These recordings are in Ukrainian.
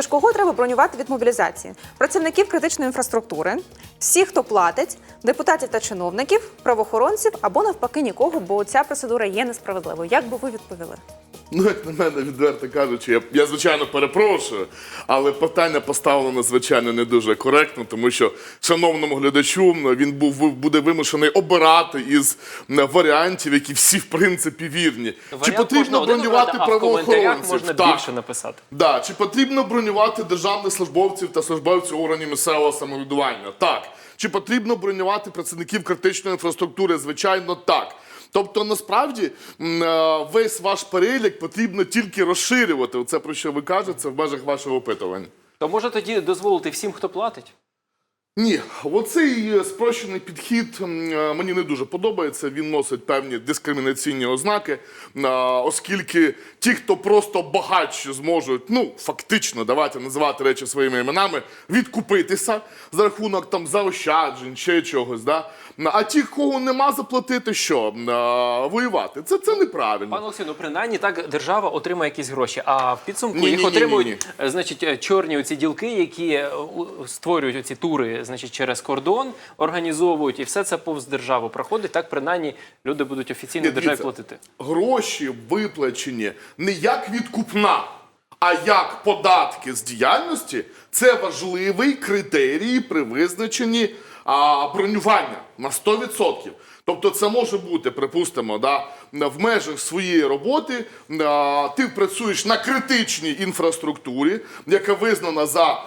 Тож кого треба бронювати від мобілізації? Працівників критичної інфраструктури, всіх, хто платить, депутатів та чиновників, правоохоронців або навпаки нікого, бо ця процедура є несправедливою. Як би ви відповіли? Ну, як на мене, відверто кажучи, я, я звичайно перепрошую, але питання поставлено звичайно не дуже коректно, тому що шановному глядачу він був буде вимушений обирати із варіантів, які всі в принципі вірні. Чи потрібно один бронювати коментарях правоохоронців? можна Так. більше написати. Да, чи потрібно бронювати державних службовців та службовців органів місцевого самоврядування? Так. Чи потрібно бронювати працівників критичної інфраструктури? Звичайно, так. Тобто, насправді е, весь ваш перелік потрібно тільки розширювати. Це про що ви кажете в межах вашого опитування. То може тоді дозволити всім, хто платить? Ні, оцей е, спрощений підхід е, мені не дуже подобається. Він носить певні дискримінаційні ознаки, оскільки ті, хто просто багатші зможуть, ну фактично, давайте називати речі своїми іменами, відкупитися за рахунок там заощаджень, ще чогось. Да? А ті, кого нема заплатити, що Е, воювати? Це, це неправильно. Пане Олексію, ну принаймні так держава отримає якісь гроші, а в підсумку Ні, їх ні, ні, отримують, ні, е, значить, е, чорні оці ділки, які створюють оці тури, значить, через кордон, організовують, і все це повз державу проходить. Так принаймні люди будуть офіційно Ні, державі дивіться, платити. Гроші виплачені не як відкупна, а як податки з діяльності. Це важливий критерій при визначенні а, бронювання на 100%. Тобто це може бути, припустимо, да, в межах своєї роботи ти працюєш на критичній інфраструктурі, яка визнана за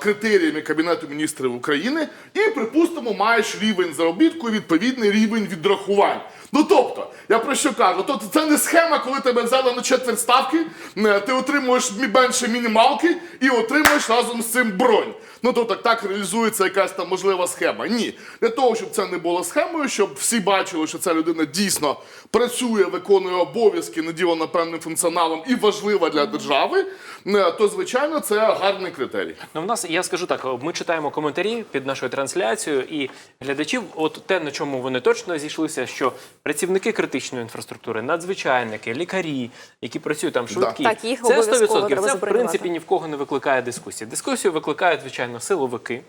критеріями Кабінету міністрів України, і, припустимо, маєш рівень заробітку і відповідний рівень відрахувань. Ну тобто, я про що кажу? Тобто це не схема, коли тебе взяли на четверть ставки, е, ти отримуєш менше мінімалки і отримуєш разом з цим бронь. Ну тобто так реалізується якась там можлива схема. Ні. Для того, щоб це не було схемою, щоб всі бачили, що ця людина дійсно працює, виконує обов'язки, наділена певним функціоналом і важлива для держави, е, то звичайно це гарний критерій. Ну, в нас я скажу так: ми читаємо коментарі під нашою трансляцією, і глядачів, от те, на чому вони точно зійшлися, що працівники критичної інфраструктури, надзвичайники, лікарі, які працюють там швидкі, Так, їх це обов'язково 100%. треба Це в принципі ні в кого не викликає дискусії. Дискусію викликають, звичайно, силовики.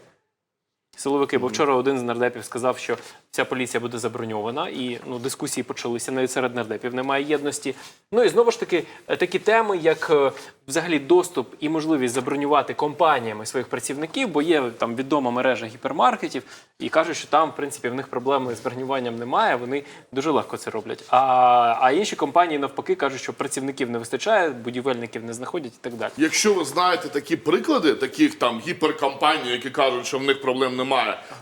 Силовики, бо вчора один з нардепів сказав, що вся поліція буде заброньована, і ну дискусії почалися навіть серед нардепів. Немає єдності. Ну і знову ж таки, е, такі теми, як е, взагалі доступ і можливість забронювати компаніями своїх працівників, бо є там відома мережа гіпермаркетів, і кажуть, що там, в принципі, в них проблеми з бронюванням немає. Вони дуже легко це роблять. А, а інші компанії навпаки кажуть, що працівників не вистачає, будівельників не знаходять і так далі. Якщо ви знаєте такі приклади, таких там гіперкомпаній, які кажуть, що в них проблем немає,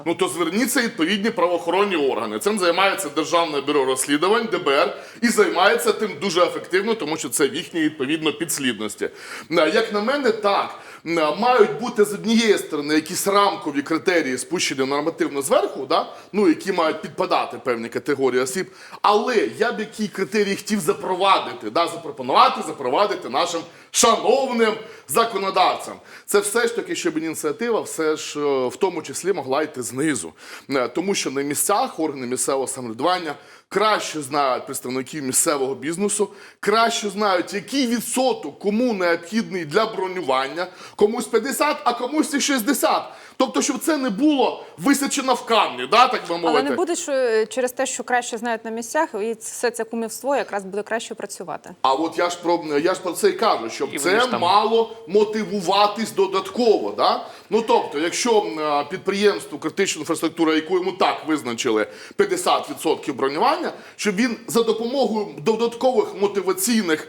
ну то зверніться відповідні правоохоронні органи. Цим займається Державне бюро розслідувань ДБР і займається тим дуже ефективно, тому що це в їхній відповідно підслідності. Е, Як на мене, так мають бути з однієї сторони якісь рамкові критерії, спущені нормативно зверху, да? ну які мають підпадати певні категорії осіб. Але я б які критерії хотів запровадити, да? запропонувати, запровадити нашим шановним законодавцям. Це все ж таки, щоб ініціатива все ж е, в тому числі могла йти знизу. Е, Тому що на місцях органи місцевого самоврядування краще знають представників місцевого бізнесу, краще знають, який відсоток кому необхідний для бронювання, комусь 50, а комусь і 60. Тобто, щоб це не було висячено в камні, да, так би мовити. Але не буде, що е, через те, що краще знають на місцях, і все це кумівство якраз буде краще працювати. А от я ж про я ж про це і кажу, щоб І це там- мало мотивуватись додатково. Да? Ну тобто, якщо е, підприємство критична інфраструктура, яку йому так визначили 50% бронювання, щоб він за допомогою додаткових мотиваційних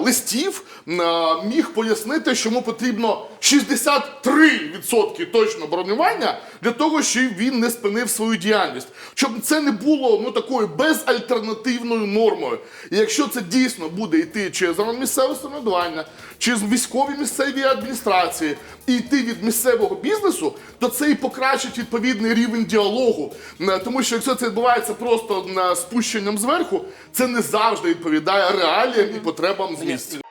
листів міг пояснити, що йому потрібно 63% точно бронювання для того, щоб він не спинив свою діяльність, щоб це не було ну такою безальтернативною нормою. І якщо це дійсно буде йти чи з місцевого самоврядування, чи з військової місцевої адміністрації, і йти від місцевого бізнесу, то це і покращить відповідний рівень діалогу. Е, Тому що якщо це відбувається просто е, спущенням зверху, це не завжди відповідає реаліям і потребам з місця.